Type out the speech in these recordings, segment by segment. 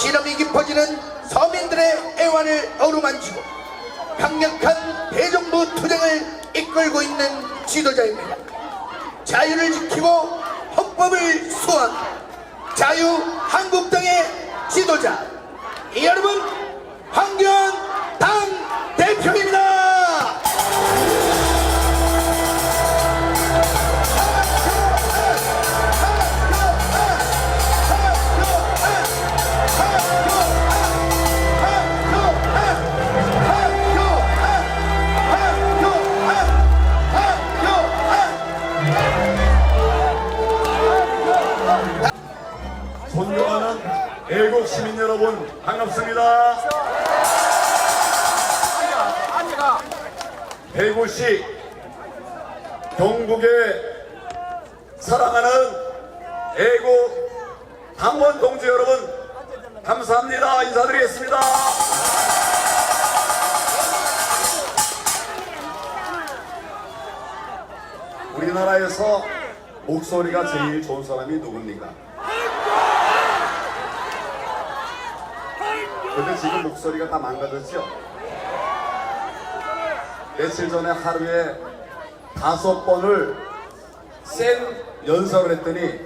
신음이 깊어지는 서민들의 애환을 어루만지고 강력한 대정부 투쟁을 이끌고 있는 지도자입니다. 자유를 지키고 헌법을 수호한 자유한국당의 지도자 이 여러분 황교안 당 대표입니다. 존경하는 애국 시민 여러분 반갑습니다. 대구시 경북의 사랑하는 애국 당원 동지 여러분 감사합니다. 인사드리겠습니다. 우리나라에서 목소리가 제일 좋은 사람이 누굽니까? 근데 지금 목소리가 다 망가졌죠? 며칠 전에 하루에 다섯 번을 센 연설을 했더니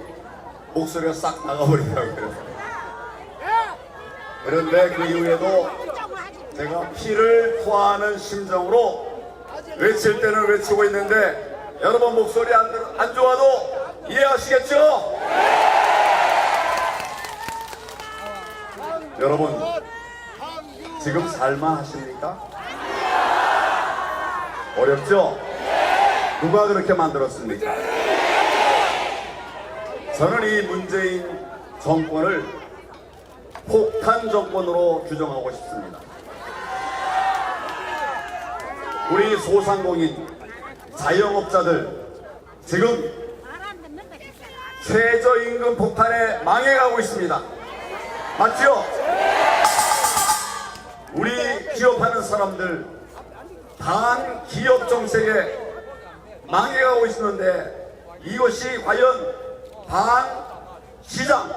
목소리가 싹 나가버리더라고요. 그런데 그 이후에도 제가 피를 토하는 심정으로 외칠 때는 외치고 있는데 여러분 목소리 안, 들- 안 좋아도 이해하시겠죠? 여러분 지금 살만 하십니까? 어렵죠? 누가 그렇게 만들었습니까? 저는 이 문재인 정권을 폭탄 정권으로 규정하고 싶습니다. 우리 소상공인, 자영업자들 지금 최저임금 폭탄에 망해가고 있습니다. 맞죠? 우리 기업하는 사람들 반 기업 정책에 망해가고 있는데 이것이 과연 반 시장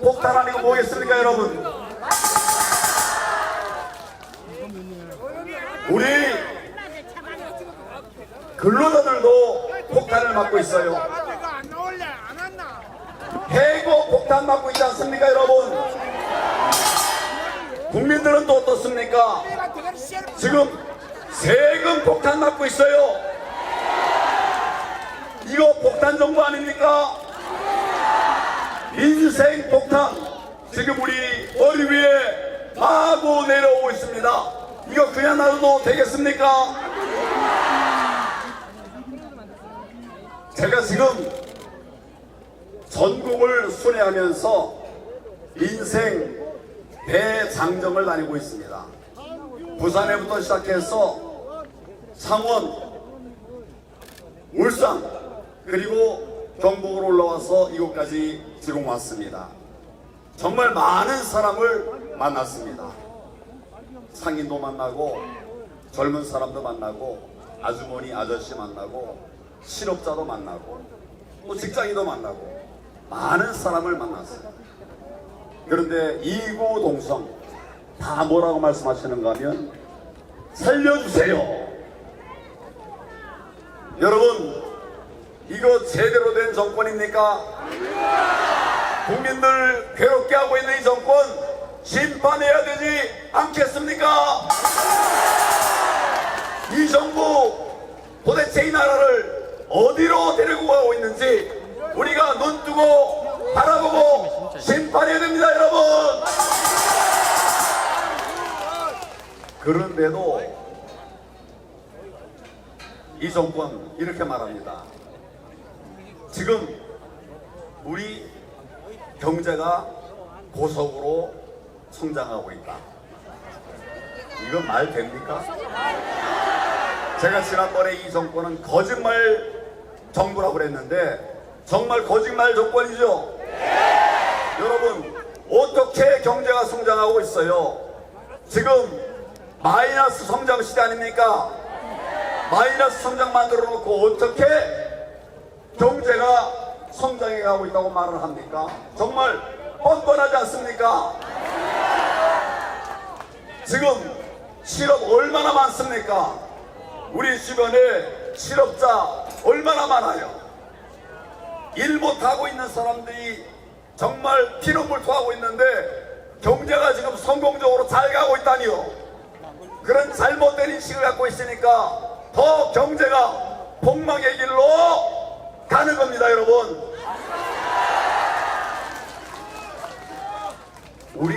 폭탄 아니고 뭐겠습니까 여러분? 우리 근로자들도 폭탄을 맞고 있어요? 해고 폭탄 맞고 있지 않습니까 여러분 국민들은 또 어떻습니까 지금 세금 폭탄 맞고 있어요. 이거 폭탄 정부 아닙니까? 인생 폭탄 지금 우리 머리 위에 마구 내려오고 있습니다. 이거 그냥 놔둬도 되겠습니까? 제가 지금 전국을 순회하면서 인생 대장정을 다니고 있습니다. 부산에부터 시작해서 창원, 울산, 그리고 경북으로 올라와서 이곳까지 지금 왔습니다. 정말 많은 사람을 만났습니다. 상인도 만나고, 젊은 사람도 만나고, 아주머니, 아저씨 만나고, 실업자도 만나고, 또 직장인도 만나고, 많은 사람을 만났어요. 그런데 이구동성, 다 뭐라고 말씀하시는가 하면 살려주세요. 여러분 이거 제대로 된 정권입니까? 국민들 괴롭게 하고 있는 이 정권 심판해야 되지 않겠습니까? 이 정부 도대체 이 나라를 어디로 데리고 가고 있는지 이 정권 이렇게 말합니다. 지금 우리 경제가 고속으로 성장하고 있다. 이건 말 됩니까? 제가 지난번에 이 정권은 거짓말 정부라고 그랬는데 정말 거짓말 정권이죠? 여러분 어떻게 경제가 성장하고 있어요? 지금 마이너스 성장 시대 아닙니까? 마이너스 성장 만들어 놓고 어떻게 경제가 성장해 가고 있다고 말을 합니까? 정말 뻔뻔하지 않습니까? 지금 실업 얼마나 많습니까? 우리 주변에 실업자 얼마나 많아요? 일 못하고 있는 사람들이 정말 피눈물 토하고 있는데 경제가 지금 성공적으로 잘 가고 있다니요. 그런 잘못된 인식을 갖고 있으니까 더 경제가 폭망의 길로 가는 겁니다, 여러분. 우리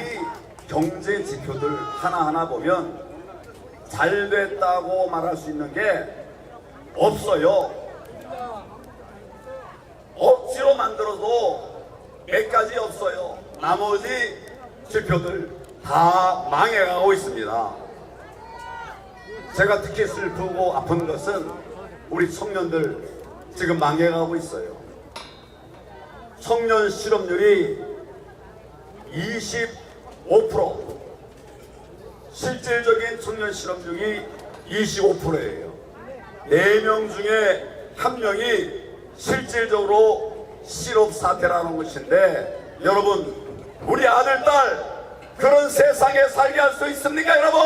경제 지표들 하나하나 보면 잘 됐다고 말할 수 있는 게 없어요. 억지로 만들어도 몇 가지 없어요. 나머지 지표들 다 망해가고 있습니다. 제가 특히 슬프고 아픈 것은 우리 청년들 지금 망해가고 있어요. 청년 실업률이 25% 실질적인 청년 실업률이 25%예요. 4명 중에 한 명이 실질적으로 실업 사태라는 것인데 여러분 우리 아들 딸 그런 세상에 살게 할 수 있습니까 여러분?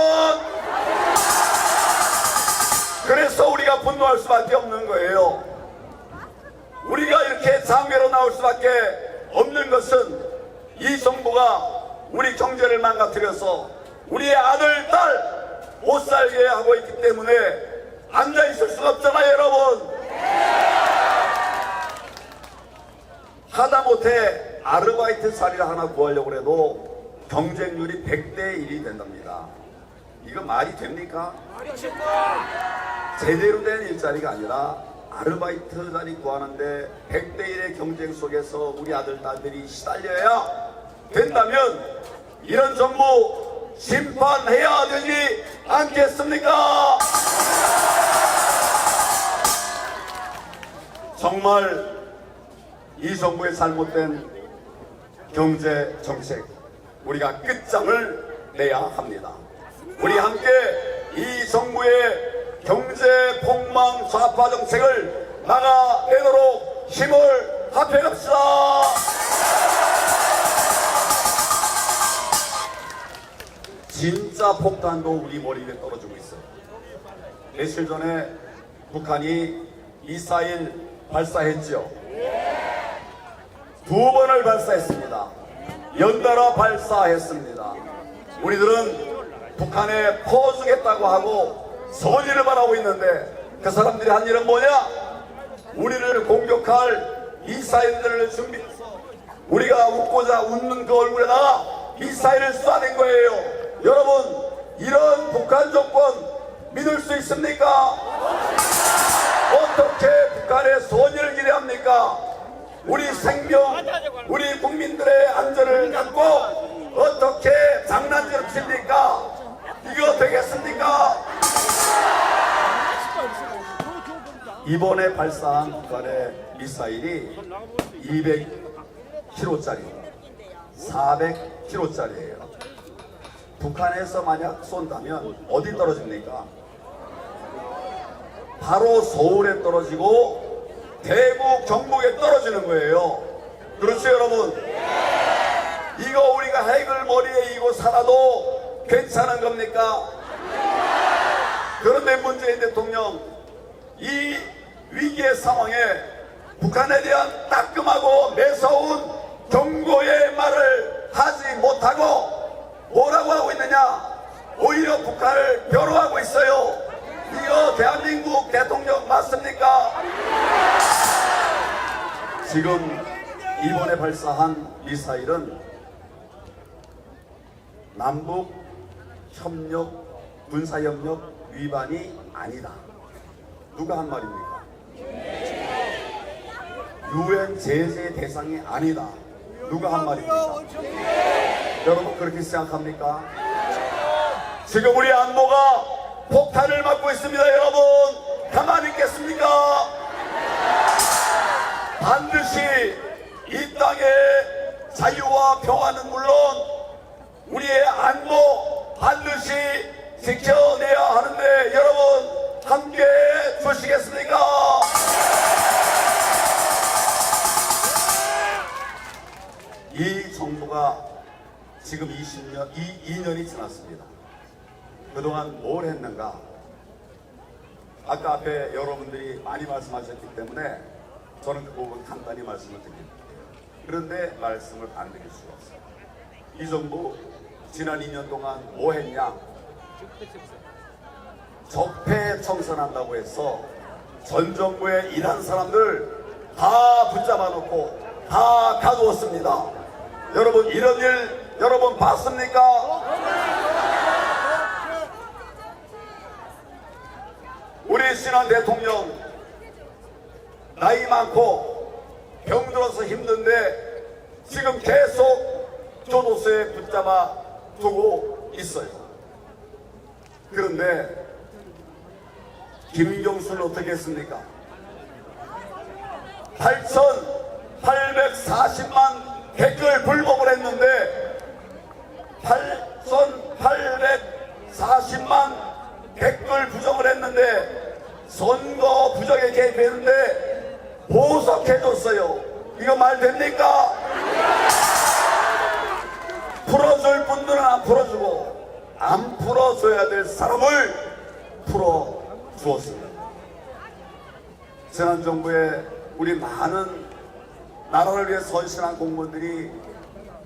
그래서 우리가 분노할 수밖에 없는 거예요. 우리가 이렇게 장외로 나올 수밖에 없는 것은 이 정부가 우리 경제를 망가뜨려서 우리의 아들, 딸 못 살게 하고 있기 때문에 앉아 있을 수가 없잖아요, 여러분. 하다못해 아르바이트 자리를 하나 구하려고 해도 경쟁률이 100대 1이 된답니다. 이거 말이 됩니까? 제대로 된 일자리가 아니라 아르바이트 자리 구하는데 100대 1의 경쟁 속에서 우리 아들, 딸들이 시달려야 된다면 이런 정부 심판해야 되지 않겠습니까? 정말 이 정부의 잘못된 경제 정책 우리가 끝장을 내야 합니다. 우리 함께 이 정부의 경제 폭망 좌파 정책을 막아내도록 힘을 합해갑시다. 진짜 폭탄도 우리 머리 위에 떨어지고 있어요. 며칠 전에 북한이 미사일 발사했죠. 두 번을 발사했습니다. 연달아 발사했습니다. 우리들은 북한에 퍼주겠다고 하고 선의를 바라고 있는데 그 사람들이 한 일은 뭐냐? 우리를 공격할 미사일들을 준비해서 우리가 웃고자 웃는 그 얼굴에다가 미사일을 쏴댄 거예요. 여러분, 이런 북한 정권 믿을 수 있습니까? 어떻게 북한의 선의를 기대합니까? 우리 생명, 우리 국민들의 안전을 갖고 어떻게 장난질을 칩니까? 이거 되겠습니까? 이번에 발사한 북한의 미사일이 200km짜리, 400km짜리예요. 북한에서 만약 쏜다면 어디 떨어집니까? 바로 서울에 떨어지고 대구 경북에 떨어지는 거예요. 그렇죠 여러분? 이거 우리가 핵을 머리에 이고 살아도 괜찮은 겁니까? 그런데 문재인 대통령 이 위기의 상황에 북한에 대한 따끔하고 매서운 경고의 말을 하지 못하고 뭐라고 하고 있느냐? 오히려 북한을 변호하고 있어요. 이거 대한민국 대통령 맞습니까? 지금 이번에 발사한 미사일은 남북 협력, 군사협력 위반이 아니다. 누가 한 말입니까? 유엔 제재 대상이 아니다. 누가 한 말입니까? 여러분 그렇게 생각합니까? 지금 우리 안보가 폭탄을 맞고 있습니다, 여러분. 가만히 있겠습니까? 반드시 이 땅의 자유와 평화는 물론 우리의 안보 반드시 지켜내야 하는데 여러분 함께 해 주시겠습니까? 이 정부가 지금 20년, 이 2년이 지났습니다. 그동안 뭘 했는가? 아까 앞에 여러분들이 많이 말씀하셨기 때문에 저는 그 부분 간단히 말씀을 드립니다. 그런데 말씀을 안 드릴 수가 없어요. 이 정부 지난 2년 동안 뭐 했냐? 적폐 청산한다고 해서 전 정부에 일한 사람들 다 붙잡아 놓고 다 가두었습니다. 여러분 이런 일 여러분 봤습니까? 우리 신한 대통령 나이 많고 병들어서 힘든데 지금 계속 교도소에 붙잡아 두고 있어요. 그런데 김경수는 어떻게 했습니까? 8,840만 댓글 불복을 했는데 8,840만 댓글 부정을 했는데 선거 부정에 개입했는데 보석해줬어요. 이거 말 됩니까? 풀어줄 분들은 안 풀어주고 안 풀어줘야 될 사람을 풀어주었습니다. 지난 정부에 우리 많은 나라를 위해 선신한 공무원들이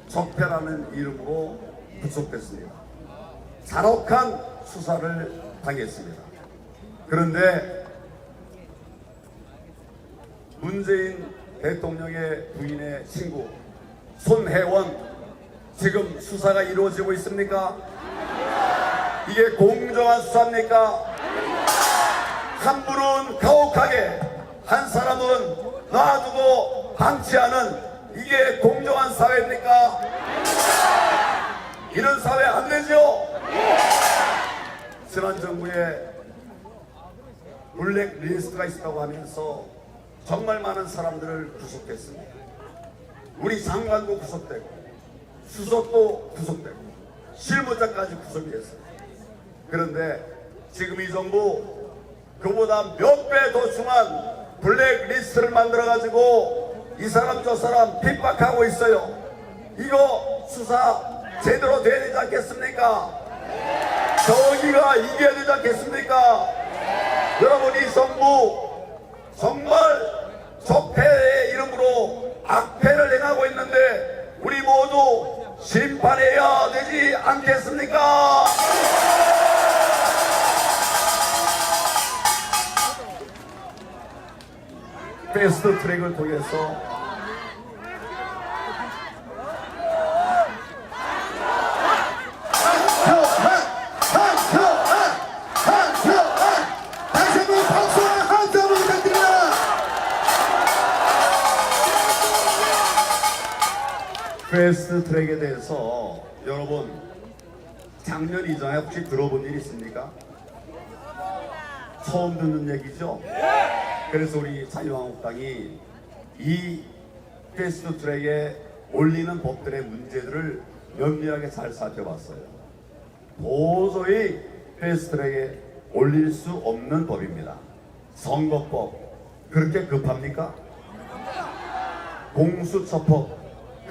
적폐라는 이름으로 구속됐습니다. 잔혹한 수사를 당했습니다. 그런데 문재인 대통령의 부인의 친구 손혜원 지금 수사가 이루어지고 있습니까? 이게 공정한 수사입니까? 한 분은 가혹하게 한 사람은 놔두고 방치하는 이게 공정한 사회입니까? 이런 사회 안 되죠? 지난 정부에 블랙 리스트가 있다고 하면서 정말 많은 사람들을 구속했습니다. 우리 장관도 구속되고 수석도 구속되고 실무자까지 구속이 됐어요. 그런데 지금 이 정부 그보다 몇 배 더 중한 블랙 리스트를 만들어 가지고 이 사람 저 사람 핍박하고 있어요. 이거 수사 제대로 돼야 되지 않겠습니까? 정의가 이겨야 되지 않겠습니까? 여러분 이 정부 정말 적폐의 이름으로 악폐를 행하고 있는데 우리 모두 심판해야 되지 않겠습니까? 패스트 트랙을 통해서 패스트 트랙에 대해서 여러분 작년 이전에 혹시 들어본 일 있습니까? 처음 듣는 얘기죠? 그래서 우리 자유한국당이 이 패스트 트랙에 올리는 법들의 문제들을 면밀하게 잘 살펴봤어요. 도저히 패스트 트랙에 올릴 수 없는 법입니다. 선거법 그렇게 급합니까? 공수처법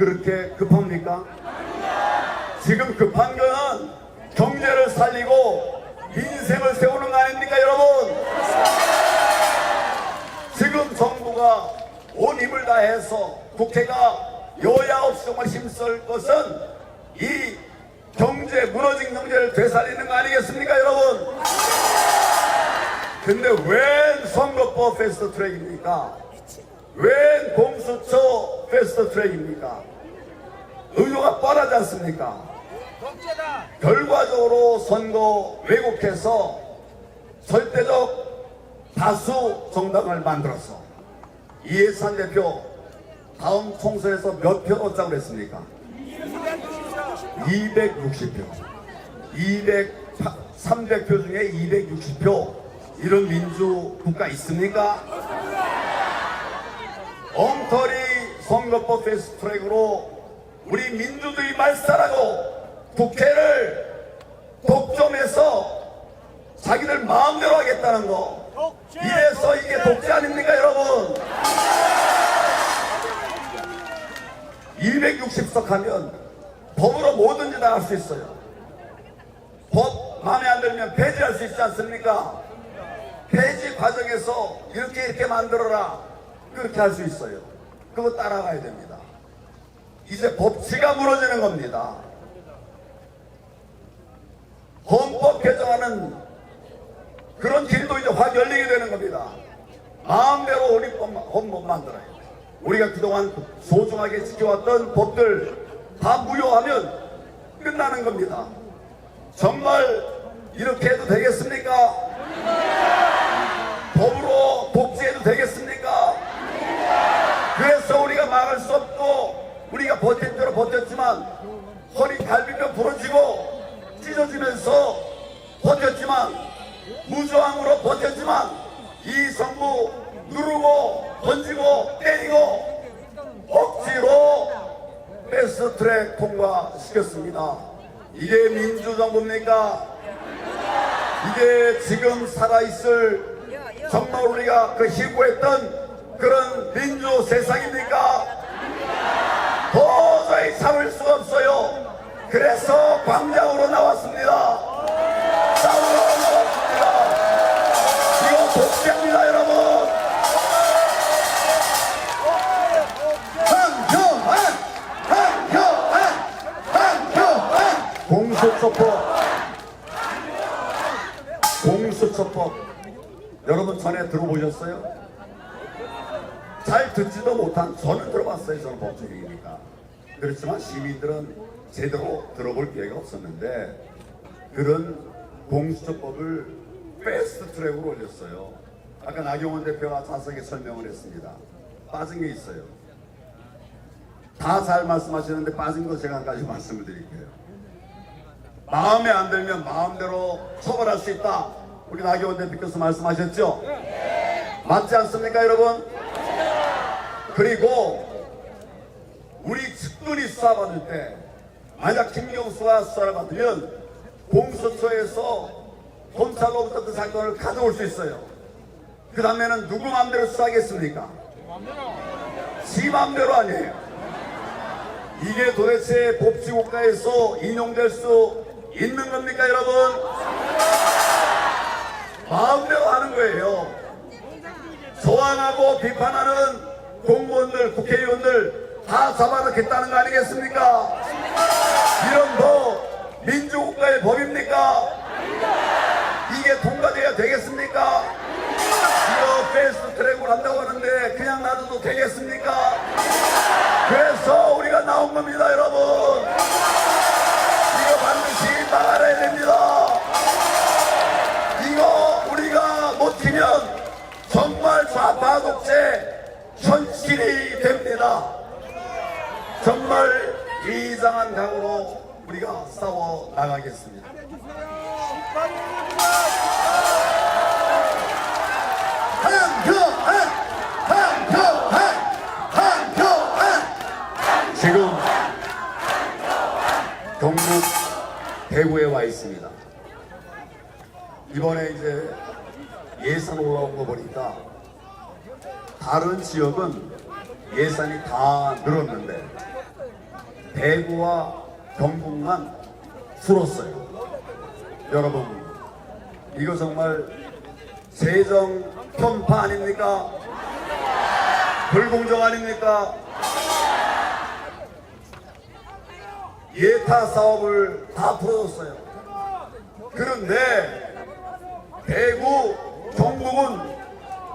그렇게 급합니까? 지금 급한 거는 경제를 살리고 민생을 세우는 거 아닙니까 여러분? 지금 정부가 온 힘을 다해서 국회가 여야 없이 정말 힘쓸 것은 이 경제 무너진 경제를 되살리는 거 아니겠습니까 여러분? 근데 웬 선거법 패스트 트랙입니까? 웬 공수처 패스트 트랙입니까? 의도가 뻔하지 않습니까? 결과적으로 선거 왜곡해서 절대적 다수 정당을 만들어서 이해찬 대표 다음 총선에서 몇 표 얻자고 그랬습니까? 260표. 200, 300표 중에 260표. 이런 민주 국가 있습니까? 엉터리 선거법 패스트트랙으로 우리 민주주의 말살하고 국회를 독점해서 자기들 마음대로 하겠다는 거 이래서 이게 독재 아닙니까 여러분 260석 하면 법으로 뭐든지 다 할 수 있어요 법 마음에 안 들면 폐지할 수 있지 않습니까? 폐지 과정에서 이렇게 이렇게 만들어라 그렇게 할 수 있어요. 그거 따라가야 됩니다. 이제 법치가 무너지는 겁니다. 헌법 개정하는 그런 길도 이제 확 열리게 되는 겁니다. 마음대로 우리 법, 헌법 만들어요. 우리가 그동안 소중하게 지켜왔던 법들 다 무효하면 끝나는 겁니다. 정말 이렇게 해도 되겠습니까? 법으로 복지해도 되겠습니까? 그래서 우리가 막을 수 없고 우리가 버틴 대로 버텼지만 허리 갈비뼈 부러지고 찢어지면서 버텼지만 무저항으로 버텼지만 이 정부 누르고 던지고 때리고 억지로 패스트트랙 통과시켰습니다. 이게 민주정부입니까? 이게 지금 살아있을 정말 우리가 그 희구했던 그런 민주 세상입니까? 참을 수가 없어요. 그래서 광장으로 나왔습니다. 싸우러 나왔습니다. 이거 독재입니다, 여러분. 황교안! 황교안! 황교안! 공수처법. 공수처법. 여러분 전에 들어보셨어요? 잘 듣지도 못한 저는 들어봤어요. 저는 법조인이니까. 그렇지만 시민들은 제대로 들어볼 기회가 없었는데 그런 공수처법을 패스트 트랙으로 올렸어요. 아까 나경원 대표가 자세하게 설명을 했습니다. 빠진 게 있어요. 다 잘 말씀하시는데 빠진 거 제가 한 가지 말씀을 드릴게요. 마음에 안 들면 마음대로 처벌할 수 있다. 우리 나경원 대표께서 말씀하셨죠? 맞지 않습니까, 여러분? 그리고 우리 측근이 수사받을 때 만약 김경수가 수사를 받으면 공수처에서 검찰로부터 그 사건을 가져올 수 있어요. 그 다음에는 누구 마음대로 수사하겠습니까? 지 마음대로 아니에요. 이게 도대체 법치국가에서 인용될 수 있는 겁니까, 여러분? 마음대로 하는 거예요. 저항하고 비판하는 공무원들, 국회의원들 다 잡아넣겠다는 거 아니겠습니까? 이런 법, 민주국가의 법입니까? 이게 통과돼야 되겠습니까? 이거 패스트 트랙으로 한다고 하는데 그냥 놔둬도 되겠습니까? 그래서 우리가 나온 겁니다, 여러분. 이상한 각오로 우리가 싸워 나가겠습니다. 지금 경북 대구에 와 있습니다. 이번에 이제 예산 올라온 거 보니까 다른 지역은 예산이 다 늘었는데 대구와 경북만 줄었어요. 여러분, 이거 정말 재정 편파 아닙니까? 불공정 아닙니까? 예타 사업을 다 풀어줬어요. 그런데 대구, 경북은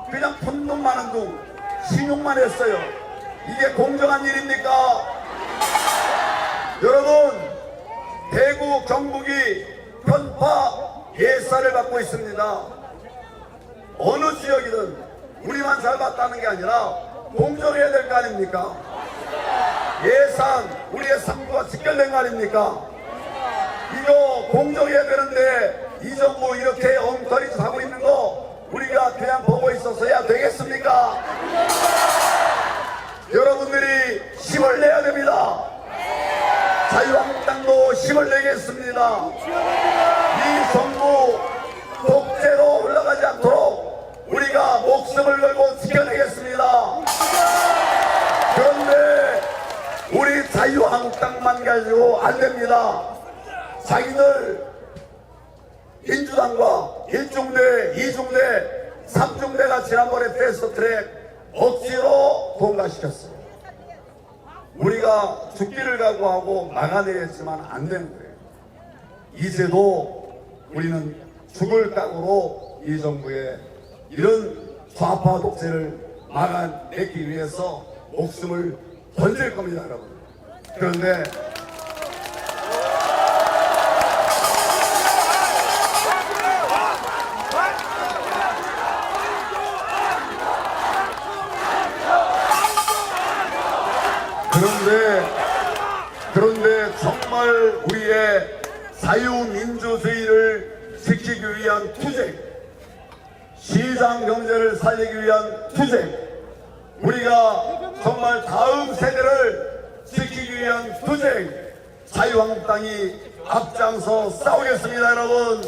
그냥 푼돈 많은 둥 신용만 했어요. 이게 공정한 일입니까? 여러분, 대구, 경북이 편파 예산을 받고 있습니다. 어느 지역이든 우리만 잘 받다는 게 아니라 공정해야 될 거 아닙니까? 예산 우리의 삶과 직결된 거 아닙니까? 이거 공정해야 되는데 이 정부 이렇게 엉터리 하고 있는 거 우리가 그냥 보고 있었어야 되겠습니까? 여러분들이 힘을 내야 됩니다. 자유한국당도 힘을 내겠습니다. 이 정부 독재로 올라가지 않도록 우리가 목숨을 걸고 지켜내겠습니다. 그런데 우리 자유한국당만 가지고 안 됩니다. 자기들 민주당과 일중대, 이중대, 삼중대가 지난번에 패스트트랙 억지로 통과시켰어요. 우리가 죽기를 각오하고 막아내겠지만 안 되는 거예요. 이제도 우리는 죽을 각오로 이 정부의 이런 좌파 독재를 막아내기 위해서 목숨을 던질 겁니다, 여러분. 그런데 그런데 그런데 정말 우리의 자유민주주의를 지키기 위한 투쟁, 시장 경제를 살리기 위한 투쟁, 우리가 정말 다음 세대를 지키기 위한 투쟁, 자유한국당이 앞장서 싸우겠습니다, 여러분.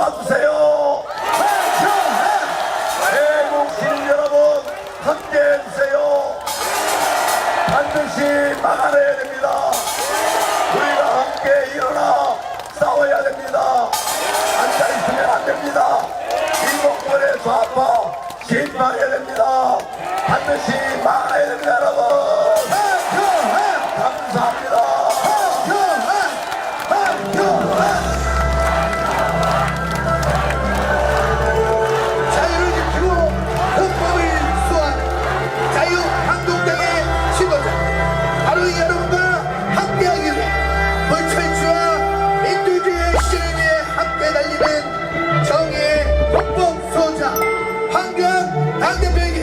도와주세요. 한표한 애국신 여러분 함께 해주세요. 반드시 막아내